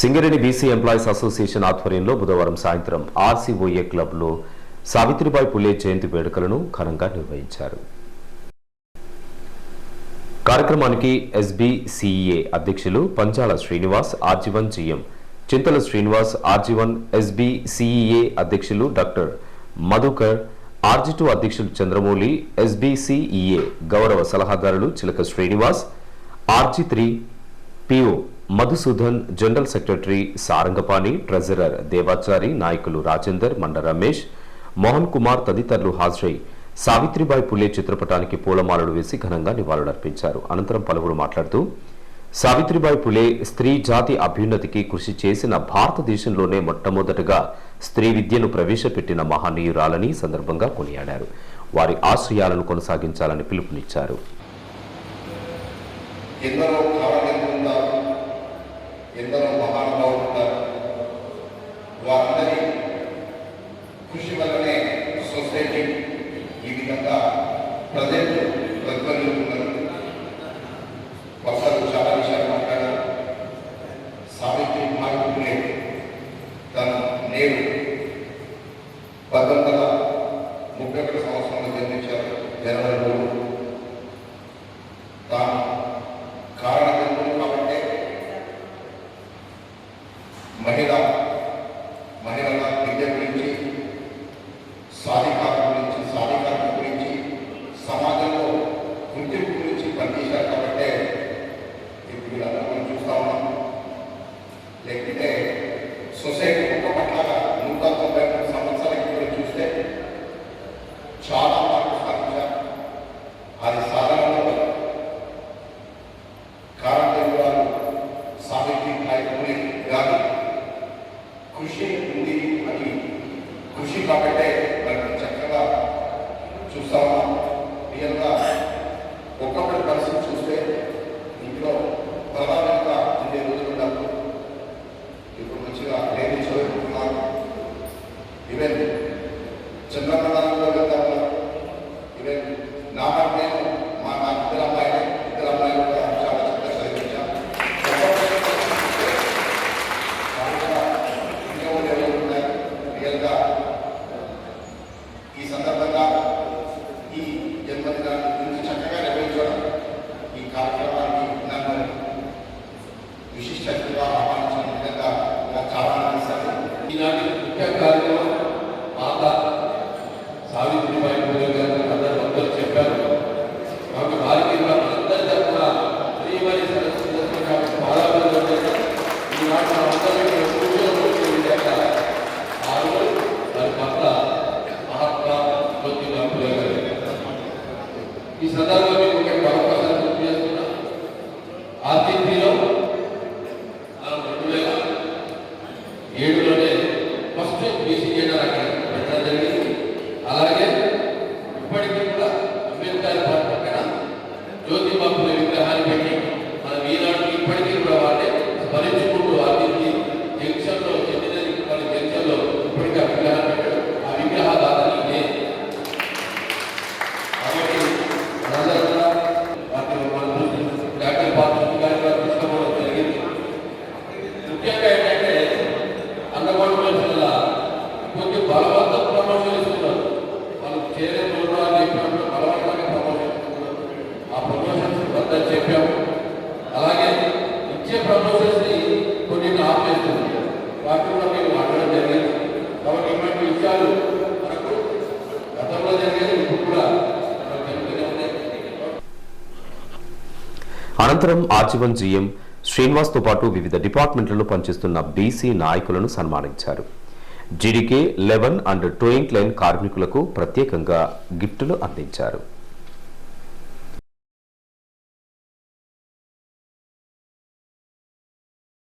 Singareni BC employees association ఆధ్వర్యంలో బుధవారం సాయంత్రం ఆర్సీఓఏ క్లబ్లో సావిత్రిబాయి పులే జయంతి వేడుకలను ఘనంగా నిర్వహించారు. కార్యక్రమానికి ఎస్బీసీఏ అధ్యక్షులు Panchala Srinivas RG one GM Chintala Srinivas RG one SBCA అధ్యక్షులు డాక్టర్ మధుకర్ ఆర్జీ టూ అధ్యక్షులు చంద్రమౌళి ఎస్బీసీఈఏ గౌరవ సలహాదారులు Chilaka Srinivas RG three PO Madhusudan general secretary Sarangapani treasurer Devachari నాయకులు రాజేందర్ మండ రమేష్ మోహన్ కుమార్ తదితరులు హాజరై సావిత్రిబాయి పులే చిత్రపటానికి పూలమాలలు వేసి ఘనంగా నివాళులర్పించారు. అనంతరం పలువురు మాట్లాడుతూ సావిత్రిబాయి పులే స్త్రీ జాతి అభ్యున్నతికి కృషి చేసిన భారతదేశంలోనే మొట్టమొదటగా స్త్రీ విద్యను ప్రవేశపెట్టిన మహనీయురాలని సందర్భంగా కొనియాడారు. వారి ఆశయాలను కొనసాగించాలని పిలుపునిచ్చారు. ఎందరో ప్రజెంట్ ఉన్నారు. వరుసలు చాలా విషయాలు మాట్లాడారు. సావిత్రి భారతీయులే తను నేడు పంతొమ్మిది do ఈ సందర్భంగా మీకు ఒకటి మరొకసారి గుర్తు చేస్తున్నా ఆర్టీపీలో మనం రెండు వేల ఏడులోనే ఫస్ట్ బీసీ జెండా అక్కడ పెట్టడం జరిగింది అలాగే ఇప్పటికీ కూడా అంబేద్కర్ పార్క్ పక్కన జ్యోతిబా అనంతరం ఆజీవన్ జీఎం శ్రీనివాస్తో పాటు వివిధ డిపార్ట్మెంట్లలో పనిచేస్తున్న బీసీ నాయకులను సన్మానించారు. GDK eleven and towing line కార్మికులకు ప్రత్యేకంగా గిఫ్టులు అందించారు.